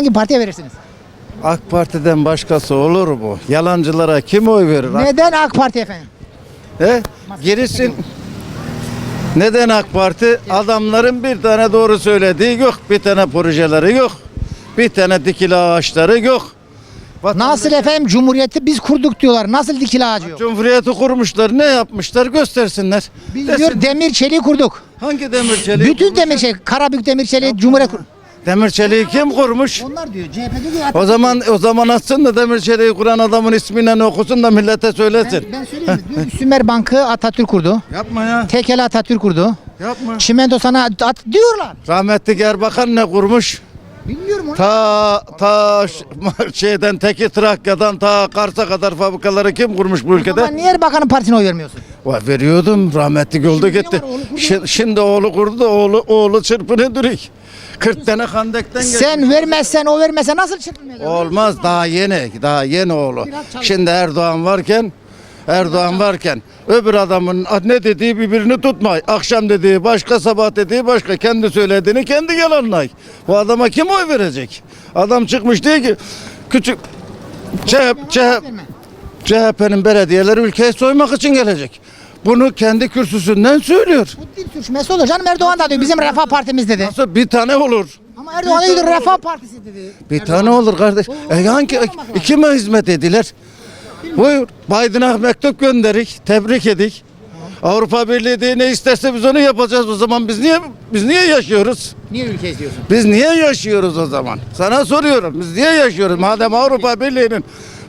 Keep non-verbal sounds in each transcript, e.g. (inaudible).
Hangi partiye verirsiniz? AK Parti'den başkası olur mu? Yalancılara kim oy verir? Neden AK Parti efendim? He? Gerisin. Neden AK Parti? Adamların bir tane doğru söylediği yok. Bir tane projeleri yok. Bir tane dikili ağaçları yok. Nasıl efendim Cumhuriyeti biz kurduk diyorlar. Nasıl dikili ağacı yok? Cumhuriyeti kurmuşlar. Ne yapmışlar? Göstersinler. Biz Desin- diyor demir çeliği kurduk. Hangi demir çeliği? Bütün demir çelik, Karabük demir çeliği Cumhuriyet kur. Demir çeliği kim kurmuş? Onlar diyor CHP diyor O zaman o zaman atsın da demir çeliği kuran adamın ismiyle okusun da millete söylesin. ben, ben söyleyeyim mi? Diyor, Sümer (laughs) Bankı Atatürk kurdu. Yapma ya. Tekel Atatürk kurdu. Yapma. Çimento sana at diyorlar. Rahmetli Erbakan ne kurmuş? Bilmiyorum onu. Ta ta (laughs) şeyden teki Trakya'dan ta Kars'a kadar fabrikaları kim kurmuş bu ülkede? zaman niye Erbakan'ın partisine oy vermiyorsun? Vay, veriyordum rahmetli Şimdi ne gitti. var, oğlu kurdu. Şi- Şimdi oğlu kurdu da oğlu oğlu çırpını duruyor. 40 tane kandekten geçti. Sen vermezsen o vermezse nasıl çırpınmayacak? Olmaz daha yeni daha yeni oğlu. Biraz çalış. Şimdi Erdoğan varken Erdoğan varken öbür adamın ne dediği birbirini tutmay. Akşam dediği başka sabah dediği başka. Kendi söylediğini kendi yalanlay. Bu adama kim oy verecek? Adam çıkmış diyor ki küçük CHP, CHP, CHP'nin belediyeleri ülkeyi soymak için gelecek. Bunu kendi kürsüsünden söylüyor. Bu dil sürçmesi olur canım Erdoğan da diyor bizim Refah Partimiz dedi. Nasıl bir tane olur? Ama Erdoğan da diyor Refah Partisi dedi. Bir tane olur kardeş. E hangi kime hizmet ediler? Buyur. Biden'a mektup gönderik. Tebrik edik. Avrupa Birliği diye ne isterse biz onu yapacağız o zaman biz niye biz niye yaşıyoruz? Niye ülke izliyorsun? Biz niye yaşıyoruz o zaman? Sana soruyorum. Biz niye yaşıyoruz? Madem Avrupa Birliği'nin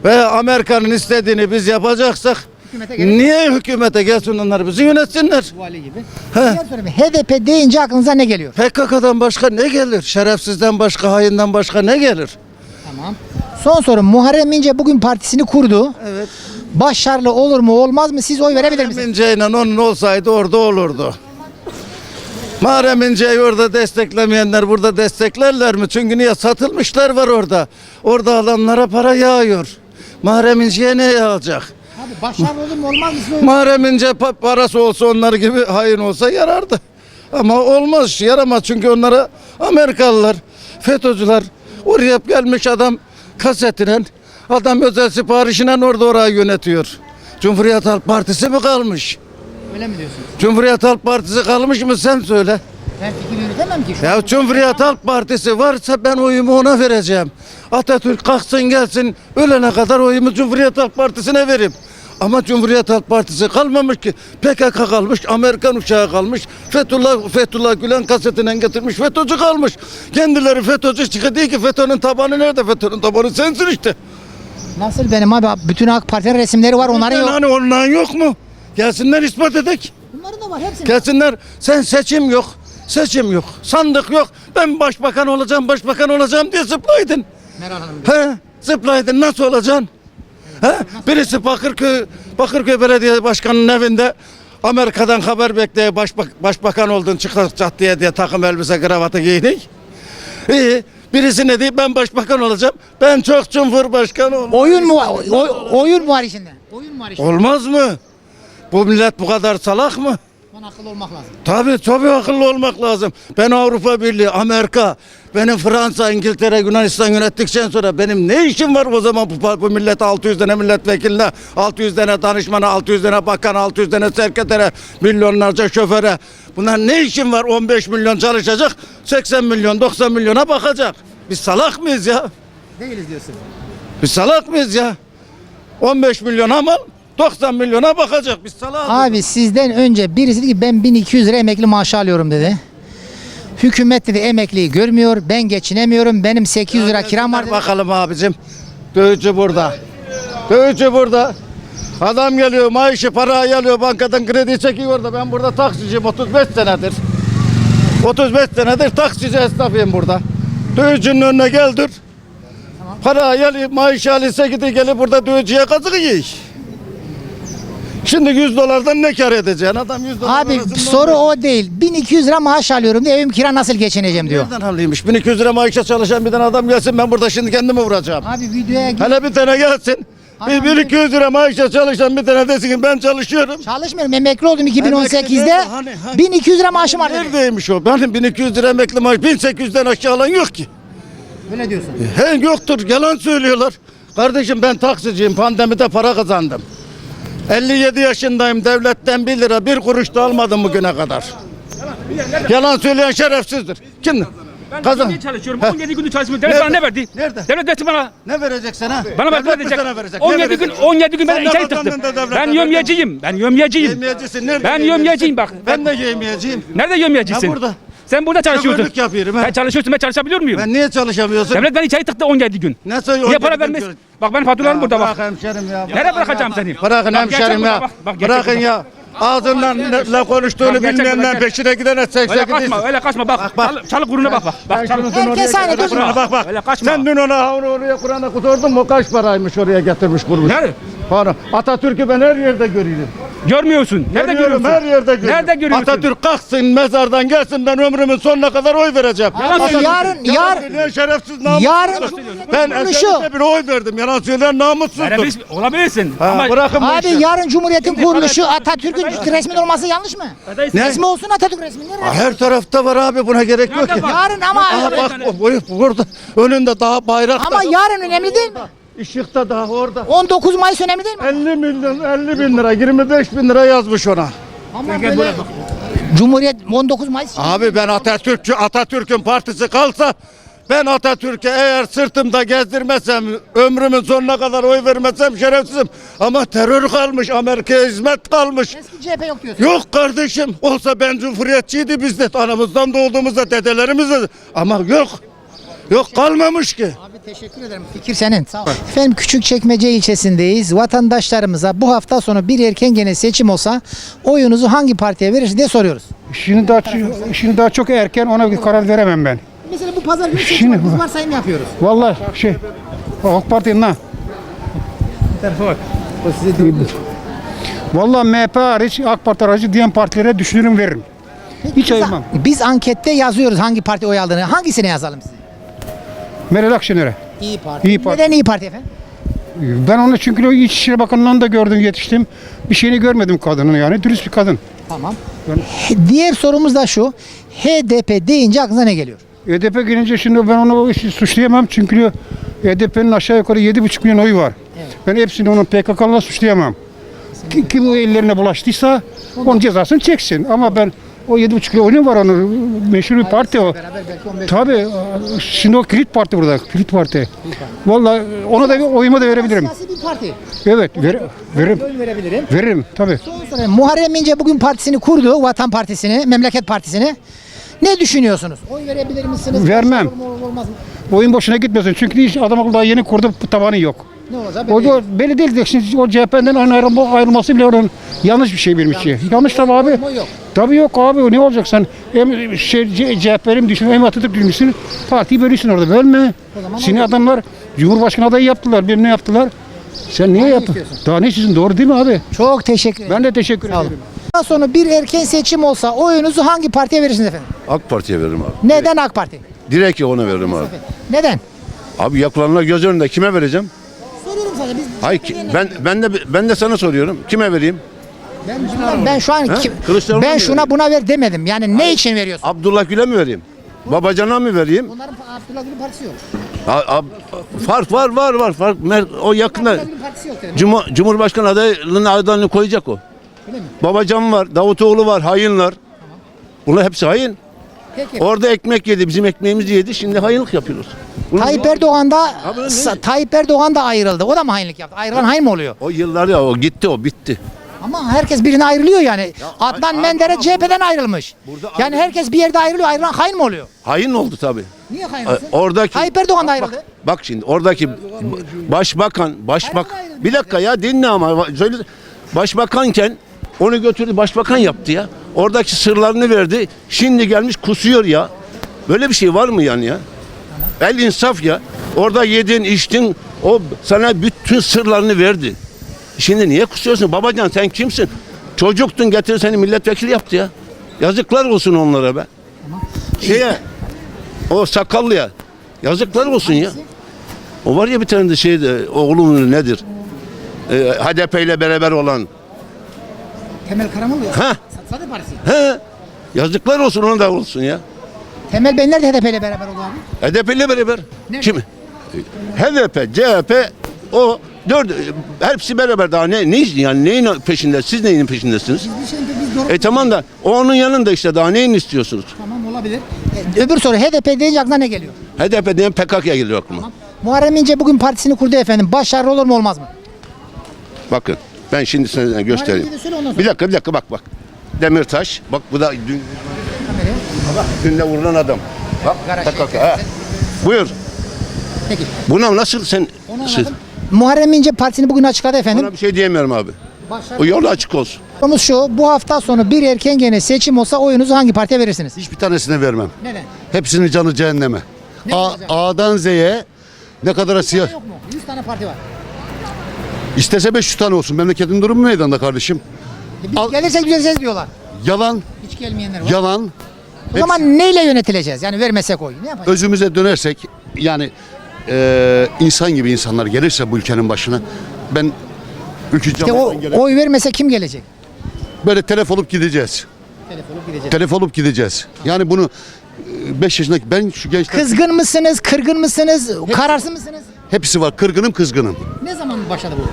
ve Amerika'nın istediğini biz yapacaksak Hükümete gerek yok. niye hükümete gelsin onlar bizi yönetsinler? Vali gibi. He. Diğer soru HDP deyince aklınıza ne geliyor? PKK'dan başka ne gelir? Şerefsizden başka, hayinden başka ne gelir? Tamam. Son soru Muharrem İnce bugün partisini kurdu. Evet. Başarılı olur mu olmaz mı? Siz oy verebilir misiniz? Muharrem İnce ile onun olsaydı orada olurdu. Muharrem İnce'yi orada desteklemeyenler burada desteklerler mi? Çünkü niye satılmışlar var orada. Orada alanlara para yağıyor. Muharrem İnce'ye ne yağacak? Abi başarılı mu olmaz mı? Muharrem İnce pa- parası olsa onlar gibi hain olsa yarardı. Ama olmaz, yaramaz çünkü onlara Amerikalılar, FETÖ'cüler oraya gelmiş adam kasetinen, adam özel siparişinen orada orayı yönetiyor. Cumhuriyet Halk Partisi mi kalmış? Öyle mi diyorsunuz? Cumhuriyet Halk Partisi kalmış mı sen söyle. Ben fikir yürütemem ki. Şu Ya Cumhuriyet Halk Partisi varsa ben oyumu ona vereceğim. Atatürk kalksın gelsin ölene kadar oyumu Cumhuriyet Halk Partisi'ne vereyim. Ama Cumhuriyet Halk Partisi kalmamış ki. PKK kalmış, Amerikan uçağı kalmış. Fethullah, Fethullah Gülen kasetinden getirmiş. FETÖ'cü kalmış. Kendileri FETÖ'cü çıkıyor değil ki FETÖ'nün tabanı nerede? FETÖ'nün tabanı sensin işte. Nasıl benim abi? Bütün AK Parti'nin resimleri var onların yok. Hani ondan yok mu? Gelsinler ispat edek. Bunların da var hepsinin. Gelsinler sen seçim yok. Seçim yok. Sandık yok. Ben başbakan olacağım, başbakan olacağım diye zıplaydın. Meral Hanım. He? Zıplaydın nasıl olacaksın? He? Birisi Bakırköy, Bakırköy Belediye Başkanı'nın evinde Amerika'dan haber bekleye başbak, başbakan oldun çıkacak diye diye takım elbise kravatı giyinik. İyi. Birisi ne diyor? Ben başbakan olacağım. Ben çok cumhurbaşkanı olacağım. Oyun mu var? Oy- oyun mu var içinde? Oyun mu var içinde? Olmaz mı? Bu millet bu kadar salak mı? Akıllı olmak lazım. Tabii tabii akıllı olmak lazım. Ben Avrupa Birliği, Amerika, benim Fransa, İngiltere, Yunanistan yönettikten sonra benim ne işim var o zaman bu, bu millet 600 tane milletvekiline, 600 tane danışmana, 600 tane bakan, 600 tane sekretere, milyonlarca şoföre. Bunlar ne işim var? 15 milyon çalışacak, 80 milyon, 90 milyona bakacak. Biz salak mıyız ya? Değiliz diyorsun. Biz salak mıyız ya? 15 milyon ama 90 milyona bakacak. Biz salak Abi sizden önce birisi dedi ki ben 1200 lira emekli maaşı alıyorum dedi. Hükümet dedi emekliyi görmüyor. Ben geçinemiyorum. Benim 800 lira kiram var. dedi. Bakalım abicim. Dövücü burada. Dövücü burada. Adam geliyor maaşı parayı alıyor bankadan kredi çekiyor da ben burada taksiciyim 35 senedir. 35 senedir taksici esnafıyım burada. Dövücünün önüne gel dur. Parayı alayım maaşı alırsa gidi gelip burada dövücüye kazık yiyin. Şimdi 100 dolardan ne kar edeceksin? Adam 100 dolar Abi soru o değil. 1200 lira maaş alıyorum diye evim kira nasıl geçineceğim diyor. Nereden alıymış? 1200 lira maaşa çalışan bir tane adam gelsin ben burada şimdi kendimi vuracağım. Abi videoya gir. Hele bir tane gelsin. Adam Bir, bir 200 lira maaşla çalışan bir tane desin ki ben çalışıyorum. Çalışmıyorum. Emekli oldum Emekli 2018'de. nerede? Hani- hani- 1200 lira maaşım var dedi. Neredeymiş o? Benim 1200 lira emekli maaş 1800'den aşağı alan yok ki. Öyle diyorsun. He yoktur yalan söylüyorlar. Kardeşim ben taksiciyim pandemide para kazandım. 57 yaşındayım devletten 1 lira bir kuruş da almadım bugüne kadar. Yalan söyleyen şerefsizdir. Kim? Ben Kazan. Kazan. çalışıyorum. Heh. 17 gündür çalışıyorum. Devlet Nerede? bana ne verdi? Nerede? Devlet verdi bana. Ne verecek sana? Bana mi verecek? verecek? Ne 17 gün verecek? 17 gün ben içeri kazandın tıktım. Ben yömyeciyim. Ben yömyeciyim. Yemeyecisin. Nerede Ben yömyeciyim bak. Ben de yemeyeceğim. Nerede yömyecisin? Ya burada. Sen burada çalışıyorsun. Şoförlük yapıyorum, he. Ben çalışıyorsun ben çalışabiliyor muyum? Ben niye çalışamıyorsun? Devlet beni içeri tıktı 17 gün. Ne söylüyorsun? Niye para vermez? Bak benim faturalarım burada Bırak bak. hemşerim ya. Nereye bırakacağım seni? Bırakın Bak, hemşerim ya. bak, bak, Bırakın ya. Ağzından ne, ne konuştuğunu Bak, burada, peşine gidene Öyle sekse kaçma öyle kaçma bak. bak. Çalı, çalı kuruna bak bak. Bak çalı. Herkes aynı dur. Bak bak. Öyle kaçma. Sen dün ona onu oraya Kur'an'a sordun mu kaç paraymış oraya getirmiş kurmuş. Nerede? Para. Atatürk'ü ben her yerde görüyorum. Görmüyorsun. Nerede Görüyorum, görüyorsun? Her yerde görüyorum. Nerede görüyorsun? Atatürk kalksın mezardan gelsin ben ömrümün sonuna kadar oy vereceğim. Yalan Atatürk- yarın- yalan yarın- söyleyen şerefsiz namussuz. Yarın Ben kuruluşu. Esenlik'e bir oy verdim. Yalan söyleyen namussuzdur. Verebilirsin, olabilirsin. Ha, Ama bırakın bu Abi işi. yarın Cumhuriyet'in Şimdi kuruluşu Atatürk'ün resmin olması yanlış mı? Ne? Resmi olsun Atatürk resmi. Nerede? Ha, Her tarafta var abi buna gerek yok ki. Nerede var? Yarın ama Aha bak bu- burada önünde daha bayrak ama yarın önemli değil mi? Işıkta daha orada. 19 Mayıs önemli değil mi? 50 milyon 50 bin lira 25 bin lira yazmış ona. Ama böyle Cumhuriyet 19 Mayıs. Abi ben Atatürkçü Atatürk'ün partisi kalsa ben Atatürk'e eğer sırtımda gezdirmesem ömrümün sonuna kadar oy vermesem şerefsizim. Ama terör kalmış Amerika'ya hizmet kalmış. Eski CHP yok diyorsun. Yok kardeşim olsa ben cumhuriyetçiydi biz de anamızdan doğduğumuzda dedelerimiz de ama yok. Yok kalmamış ki. Abi teşekkür ederim. Fikir senin. Sağ ol. Efendim Küçükçekmece ilçesindeyiz. Vatandaşlarımıza bu hafta sonu bir erken gene seçim olsa oyunuzu hangi partiye verirsiniz diye soruyoruz. Şimdi daha şimdi daha çok erken ona bir karar veremem ben. Mesela bu pazar günü seçim Şimdi var. Varsayım yapıyoruz. Vallahi şey AK Parti'nin ha. Vallahi MHP hariç AK Parti hariç diğer partilere düşünürüm veririm. Hiç Biz, ayırmam. biz ankette yazıyoruz hangi parti oy aldığını. Hangisine yazalım size? Meral Akşener'e. İyi Parti. İyi Parti. Neden İyi Parti efendim? Ben onu çünkü o İçişleri Bakanlığı'ndan da gördüm yetiştim. Bir şeyini görmedim kadının yani. Dürüst bir kadın. Tamam. Diğer sorumuz da şu. HDP deyince aklınıza ne geliyor? HDP gelince şimdi ben onu suçlayamam çünkü HDP'nin aşağı yukarı 7,5 milyon oyu var. Ben hepsini onun PKK'la suçlayamam. Ki- Kim o ellerine bulaştıysa onun cezasını çeksin. Ama ben o 7,5 milyon oyu var onun meşhur bir parti o. Beraber belki 15 Tabii şimdi o kilit parti burada. Kilit parti. Vallahi ona da bir oyumu da verebilirim. Siyasi bir parti. Evet ver, veririm. Verebilirim. Veririm tabii. Son soru. Muharrem İnce bugün partisini kurdu. Vatan Partisi'ni, Memleket Partisi'ni. Ne düşünüyorsunuz? Oy verebilir misiniz? Vermem. Olur mu, olur mu, olmaz mı? Oyun boşuna gitmesin. Çünkü hiç adam akıllı daha yeni kurdu tabanı yok. Ne olacak? O da belli değil de şimdi o CHP'den ayrılma, ayrılması bile onun yanlış bir şey benim için. Yanlış tabii abi. Yok. Tabii yok abi o ne olacak sen hem şey, CHP'li mi düşün hem Atatürk düşünmüşsün partiyi bölüyorsun orada bölme. Seni adamlar Cumhurbaşkanı adayı yaptılar bir ne yaptılar. Sen niye yaptın? Daha ne istiyorsun doğru değil mi abi? Çok teşekkür ederim. Ben de teşekkür Sağ olun. ederim. Daha sonra bir erken seçim olsa oyunuzu hangi partiye verirsiniz efendim? AK Parti'ye veririm abi. Neden AK Parti? Direkt ona veririm abi. Neden? Abi yapılanlar göz önünde kime vereceğim? Soruyorum sadece. Biz Hayır ki- ben ben de ben de sana soruyorum. Kime vereyim? ben, ben şu an kim- Kılıçdaroğlu'na ben mı şuna buna ver demedim. Yani ne için veriyorsun? Abdullah Gül'e mi vereyim? Babacan'a mı vereyim? Bunların Abdullah Gül'ün partisi yok. A- ab- fark var var var fark. Mer- O yakında Abdullah Gül'ün partisi yok dedim. Cuma, Cumhurbaşkanı adaylığını adayını koyacak o. Öyle mi? Babacan var, Davutoğlu var, hainler. Bunlar hepsi hain. Peki. Orada ekmek yedi, bizim ekmeğimizi yedi. Şimdi hainlik yapıyoruz. Bunu- Tayyip Erdoğan da Abi ne? Sa- Tayyip Erdoğan da ayrıldı. O da mı hainlik yaptı? Ayrılan hain mi oluyor? O yıllar ya o gitti o bitti. Ama herkes birine ayrılıyor yani. Adnan abi, Menderes ama CHP'den ayrılmış. Burada yani herkes bir yerde ayrılıyor. Ayrılan hain mi oluyor? Hain oldu tabii. Niye hain E, olsun? Oradaki Tayyip Erdoğan da ayrıldı. Bak şimdi oradaki başbakan, başbak ayrıldı. bir dakika ya dinle ama söyle başbakanken onu götürdü başbakan yaptı ya. Oradaki sırlarını verdi. Şimdi gelmiş kusuyor ya. Böyle bir şey var mı yani ya? El insaf ya. Orada yedin, içtin. O sana bütün sırlarını verdi. Şimdi niye kusuyorsun? Babacan sen kimsin? Çocuktun getir seni milletvekili yaptı ya. Yazıklar olsun onlara be. Şeye o sakallıya yazıklar olsun ya. O var ya bir tane de şeyde oğlum nedir? Ee, HDP ile beraber olan. Temel Karamoğlu ya. Ha? Sade Partisi. He. Yazıklar olsun ona da olsun ya. Temel Bey nerede HDP ile beraber oldu abi? HDP ile beraber. Nerede? Kim? HDP, CHP o dört hepsi beraber daha ne ne yani neyin peşinde? Siz neyin peşindesiniz? Biz şimdi biz doğru. E tamam da o onun yanında işte daha neyin istiyorsunuz? Tamam olabilir. E, öbür soru HDP deyince aklına ne geliyor? HDP diyen PKK'ya geliyor aklıma. Muharrem İnce bugün partisini kurdu efendim. Başarılı olur mu olmaz mı? Bakın ben şimdi size göstereyim. Bir dakika bir dakika bak bak. Demirtaş bak bu da dün, dün de vurulan adam. Bak PKK. şey, ha. Buyur. Peki. Buna nasıl sen Onu siz, anladım. Muharrem İnce partisini bugün açıkladı efendim. buna bir şey diyemiyorum abi. O yol açık olsun. Sorumuz şu. Bu hafta sonu bir erken gene seçim olsa oyunuzu hangi partiye verirsiniz? Hiçbir tanesine vermem. Neden? Hepsinin canı cehenneme. Ne A, olacak? A'dan Z'ye ne kadar siyah. Yok mu? 100 tane parti var. İstese 500 tane olsun. Memleketin durumu meydanda kardeşim. E biz Al- gelirsek düzeleceğiz diyorlar. Yalan, Hiç gelmeyenler var. yalan. o zaman neyle yönetileceğiz? Yani vermesek oyu. Ne yapacağız? Özümüze dönersek yani eee, insan gibi insanlar gelirse bu ülkenin başına ben ülke İşte o gelen oy vermese kim gelecek? böyle telef olup gideceğiz. Telefonu gidecek. Telef olup gideceğiz. Yani bunu 5 yaşındaki ben şu gençler Kızgın mısınız? Kırgın mısınız? Kararsız mısınız? hepsi var. Kırgınım kızgınım. Ne zaman başladı bu?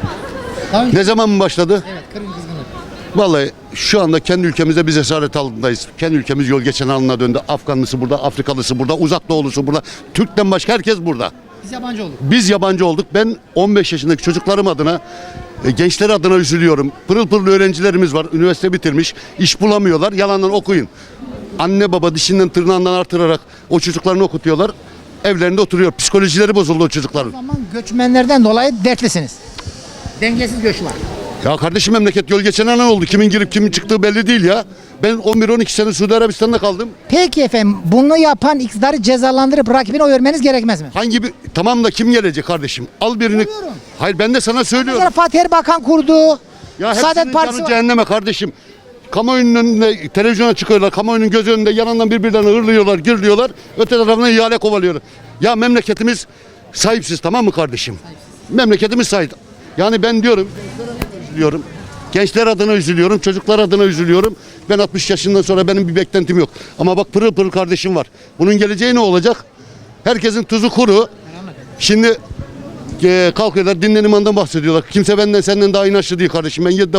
Daha önce- Ne zaman mı başladı? Evet, kırgın kızgınlık. Vallahi şu anda kendi ülkemizde biz esaret altındayız. Kendi ülkemiz yol geçen haline döndü. Afganlısı burada, Afrikalısı burada, uzak doğulusu burada. Türk'ten başka herkes burada. Biz yabancı olduk. Biz yabancı olduk. Ben 15 yaşındaki çocuklarım adına, e, gençler adına üzülüyorum. Pırıl pırıl öğrencilerimiz var. Üniversite bitirmiş. iş bulamıyorlar. Yalandan okuyun. Anne baba dişinden tırnağından artırarak o çocuklarını okutuyorlar. Evlerinde oturuyor. Psikolojileri bozuldu o O çocukların. zaman göçmenlerden dolayı dertlisiniz. Dengesiz göç var. Ya kardeşim memleket yol geçen anan oldu. Kimin girip kimin çıktığı belli değil ya. Ben 11-12 sene Suudi Arabistan'da kaldım. Peki efendim bunu yapan iktidarı cezalandırıp rakibine oy vermeniz gerekmez mi? Hangi bir tamam da kim gelecek kardeşim? Al birini. Soruyorum. Hayır ben de sana söylüyorum. Mesela Fatih Erbakan kurdu. Ya Saadet Partisi canı var. cehenneme kardeşim. Kamuoyunun önünde televizyona çıkıyorlar. Kamuoyunun göz önünde yanından birbirlerine hırlıyorlar, gırlıyorlar. Öte tarafından ihale kovalıyorlar. Ya memleketimiz sahipsiz tamam mı kardeşim? Memleketimiz sahip. Yani ben diyorum, üzülüyorum. Gençler adına üzülüyorum, çocuklar adına üzülüyorum. Ben 60 yaşından sonra benim bir beklentim yok. Ama bak pırıl pırıl kardeşim var. Bunun geleceği ne olacak? Herkesin tuzu kuru. Şimdi e, kalkıyorlar dinlen imandan bahsediyorlar. Kimse benden senden daha inançlı değil kardeşim. Ben yedi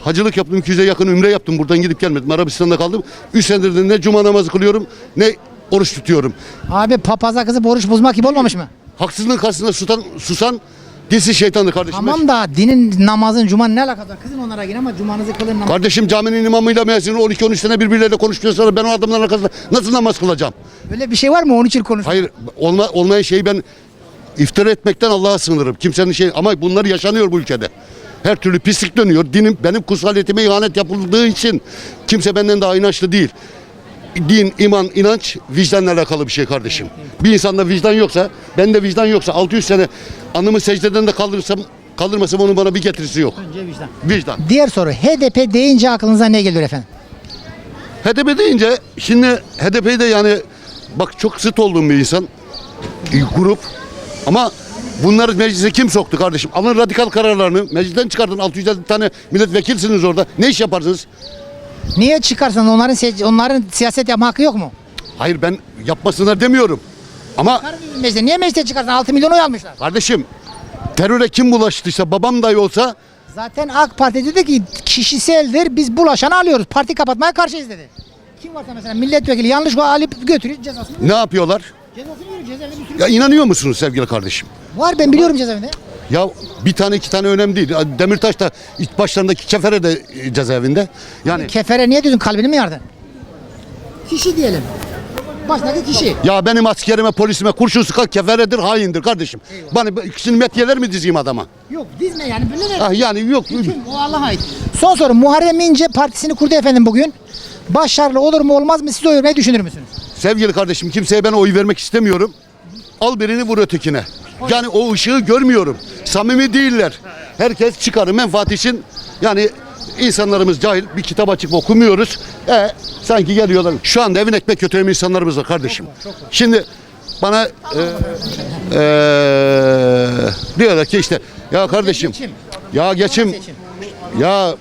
hacılık yaptım 200'e yakın ümre yaptım. Buradan gidip gelmedim. Arabistan'da kaldım. 3 senedir de ne cuma namazı kılıyorum ne oruç tutuyorum. Abi papaza kızı oruç bozmak gibi olmamış mı? Haksızlığın karşısında susan, susan dilsiz şeytandır kardeşim. Tamam da dinin, namazın, cumanın ne alakası var? Kızın onlara girin ama cumanızı kılın. Namaz. Kardeşim caminin imamıyla müezzini 12-13 sene birbirleriyle konuşmuyorsa ben o adamların arkasında nasıl namaz kılacağım? Öyle bir şey var mı? Onun için konuş. Hayır olma, olmayan şeyi ben iftira etmekten Allah'a sığınırım. Kimsenin şey ama bunlar yaşanıyor bu ülkede. Her türlü pislik dönüyor. Dinim benim kutsaliyetime ihanet yapıldığı için kimse benden daha inançlı değil. Din, iman, inanç vicdanla alakalı bir şey kardeşim. Bir insanda vicdan yoksa, bende vicdan yoksa 600 sene anımı secdeden de kaldırırsam kaldırmasam onun bana bir getirisi yok. Önce vicdan. Vicdan. Diğer soru. HDP deyince aklınıza ne geliyor efendim? HDP deyince şimdi HDP'yi de yani bak çok sıt olduğum bir insan. e, Grup. Ama bunları meclise kim soktu kardeşim? Alın radikal kararlarını. Meclisten çıkartın. 650 tane milletvekilsiniz orada. Ne iş yaparsınız? Niye çıkarsan onların se- onların siyaset yapma hakkı yok mu? Hayır ben yapmasınlar demiyorum. Ama Meclise, niye meclise çıkarsan 6 milyon oy almışlar. kardeşim teröre kim bulaştıysa babam dahi olsa Zaten AK Parti dedi ki kişiseldir biz bulaşanı alıyoruz. Parti kapatmaya karşıyız dedi. Kim varsa mesela milletvekili yanlış alıp götürüyor cezasını. ne yapıyorlar? Cezasını veriyor cezaevinde bir sürü. Ya inanıyor musunuz sevgili kardeşim? Var ben biliyorum cezaevinde. Ya bir tane iki tane önemli değil. Demirtaş da ilk başlarındaki kefere de cezaevinde. Yani Kefere niye diyorsun kalbini mi yardın? Kişi diyelim. Baştaki kişi. Ya benim askerime, polisime kurşun sıkan keferedir, haindir kardeşim. Bana ikisini metyeler mi dizeyim adama? Yok dizme yani de. Ah yani yok. Kim? O Allah'a ait. Son soru Muharrem İnce partisini kurdu efendim bugün. Başarılı olur mu olmaz mı siz oy vermeyi düşünür müsünüz? Sevgili kardeşim kimseye ben oy vermek istemiyorum. Al birini vur ötekine. Yani o ışığı görmüyorum. Samimi değiller. Herkes çıkarı menfaat için yani insanlarımız cahil bir kitap açıp okumuyoruz. E sanki geliyorlar. Şu anda evin ekmek götüren insanlarımız var kardeşim. Şimdi bana e, e, diyorlar ki işte ya kardeşim ya geçim ya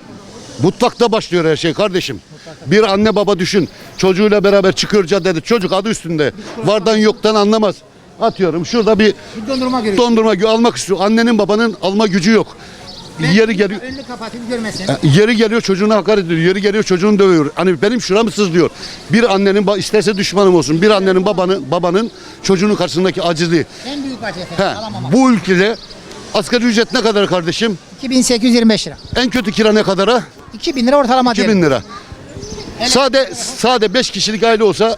mutfakta başlıyor her şey kardeşim. Bir anne baba düşün. Çocuğuyla beraber çıkıyor caddede. Çocuk adı üstünde. Vardan yoktan anlamaz. Atıyorum şurada bir Bir dondurma görüyor. dondurma almak istiyor. Annenin babanın alma gücü yok. Yeri geliyor. Önünü kapatayım görmesin. E, Yeri geliyor çocuğuna hakaret ediyor. Yeri geliyor çocuğunu dövüyor. Hani benim şuramı sızlıyor. Bir annenin ba- isterse düşmanım olsun. Bir annenin babanın babanın çocuğunun karşısındaki acizliği. En büyük. He, Alamamak. bu ülkede asgari ücret ne kadar kardeşim? 2825 lira. En kötü kira ne kadara? 2000 lira ortalama 2000 diyelim. lira. Sade sade 5 kişilik aile olsa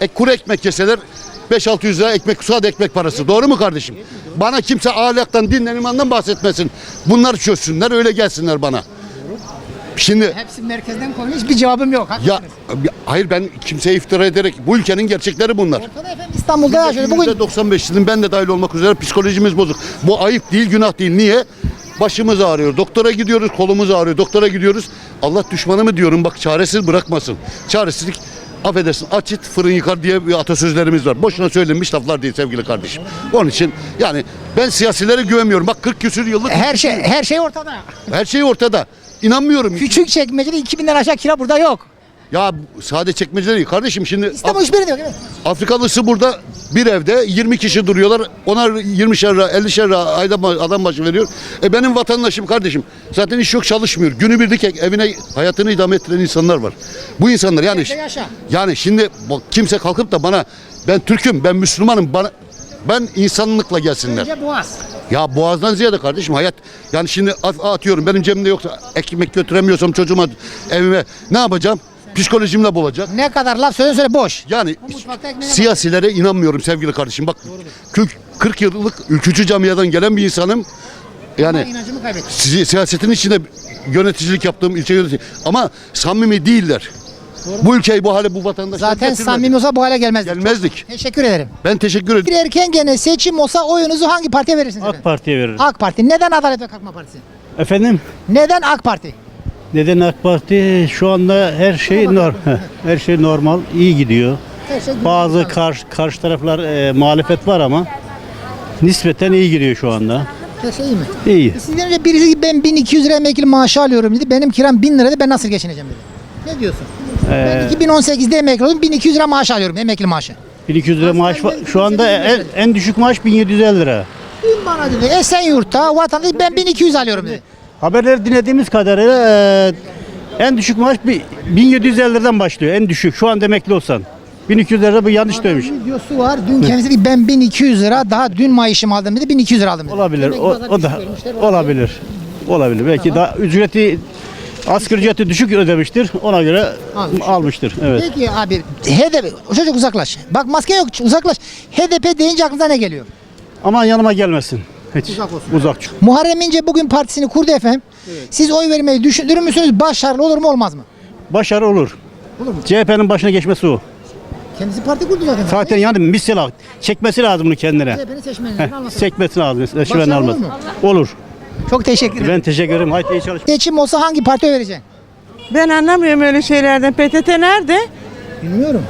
ek, kuru ekmek yeseler 5-600 lira ekmek sade ekmek parası. Doğru mu kardeşim? Bana kimse ahlaktan, dinden, imandan bahsetmesin. Bunlar çözsünler, öyle gelsinler bana. Şimdi Hepsi merkezden koymuş bir cevabım yok. ya Haklısınız. hayır ben kimseye iftira ederek bu ülkenin gerçekleri bunlar. Ortada efendim İstanbul'da yaşıyor. Bugün %95'linin ben de dahil olmak üzere psikolojimiz bozuk. Bu ayıp değil, günah değil. Niye? Başımız ağrıyor. Doktora gidiyoruz, kolumuz ağrıyor. Doktora gidiyoruz. Allah düşmanı mı diyorum bak çaresiz bırakmasın. Çaresizlik affedersin aç it fırın yıkar diye bir atasözlerimiz var. Boşuna söylenmiş laflar değil sevgili kardeşim. Onun için yani ben siyasilere güvenmiyorum. Bak 40 küsür yıllık her şey her şey ortada. her şey ortada. İnanmıyorum. Küçük çekmecede 2000'den aşağı kira burada yok. Ya sade çekmeceler değil. Kardeşim şimdi İstanbul hiçbiri de yok. Evet. Afrikalısı burada bir evde 20 kişi duruyorlar. Onar 20 lira 50 lira ayda adam başı veriyor. E benim vatandaşım kardeşim zaten iş yok çalışmıyor. Günü birlik evine hayatını idame ettiren insanlar var. Bu insanlar yani yaşa. yani şimdi bak kimse kalkıp da bana ben Türk'üm ben Müslümanım bana ben insanlıkla gelsinler. Önce Boğaz. Ya boğazdan ziyade kardeşim hayat yani şimdi at- atıyorum benim cebimde yoksa ekmek götüremiyorsam çocuğuma evime ne yapacağım? Psikolojimle bulacak. Ne kadar laf söyle söyle boş. Yani mutfakta ekmeğe siyasilere inanmıyorum sevgili kardeşim. Bak 40, 40 yıllık ülkücü camiadan gelen bir insanım. Yani inancımı kaybettim. si- siyasetin içinde yöneticilik yaptığım ilçe yönetici ama samimi değiller. Bu ülkeyi bu hale bu vatandaşlar Zaten getirmedi. samimi olsa bu hale gelmezdik. gelmezdik. Teşekkür ederim. Ben teşekkür ederim. Bir erken gene seçim olsa oyunuzu hangi partiye verirsiniz AK efendim? Parti'ye veririm. AK Parti. Neden Adalet ve Kalkınma Partisi? Efendim? Neden AK Parti? Neden AK Parti? Şu anda her şey nor (laughs) her şey normal, iyi gidiyor. Şey Bazı karşı karşı taraflar e, muhalefet var ama nispeten iyi gidiyor şu anda. Her şey iyi mi? İyi. Sizden önce birisi ben 1200 lira emekli maaşı alıyorum dedi. Benim kiram 1000 lira dedi. Ben nasıl geçineceğim dedi. Ne diyorsun? Ee, Ben 2018'de emekli oldum. 1200 lira maaş alıyorum. Emekli maaşı. 1200 lira maaş var. Şu anda en, en düşük maaş 1750 lira. Dün bana dedi Esenyurt'ta vatandaş ben 1200 alıyorum dedi. Haberleri dinlediğimiz kadarıyla e, en düşük maaş bir 1750 liradan başlıyor. En düşük. Şu an emekli olsan. 1200 lira bu yanlış demiş. Videosu var. Dün kendisi dedi ben 1200 lira daha dün maaşımı aldım dedi. 1200 lira aldım dedi. Olabilir. O, o da olabilir. olabilir. Belki daha ücreti asgari ücreti düşük ödemiştir. Ona göre Almış. almıştır. Evet. Peki abi HDP çocuk uzaklaş. Bak maske yok uzaklaş. HDP deyince aklınıza ne geliyor? Aman yanıma gelmesin. Hiç. Uzak olsun. Uzak çık. Muharrem İnce bugün partisini kurdu efendim. Siz oy vermeyi düşünür müsünüz? Başarılı olur mu olmaz mı? Başarı olur. Olur mu? CHP'nin başına geçmesi o. Kendisi parti kurdu zaten. Zaten yani mesela çekmesi lazım bunu kendine. CHP'nin seçmenlerini alması. Çekmesi lazım. Başarılı Seçmen almaz. olur mu? Olur. Çok teşekkür ederim. Ben teşekkür ederim. Haydi iyi çalış. Seçim olsa hangi partiye vereceksin? Ben anlamıyorum öyle şeylerden. PTT nerede? Bilmiyorum.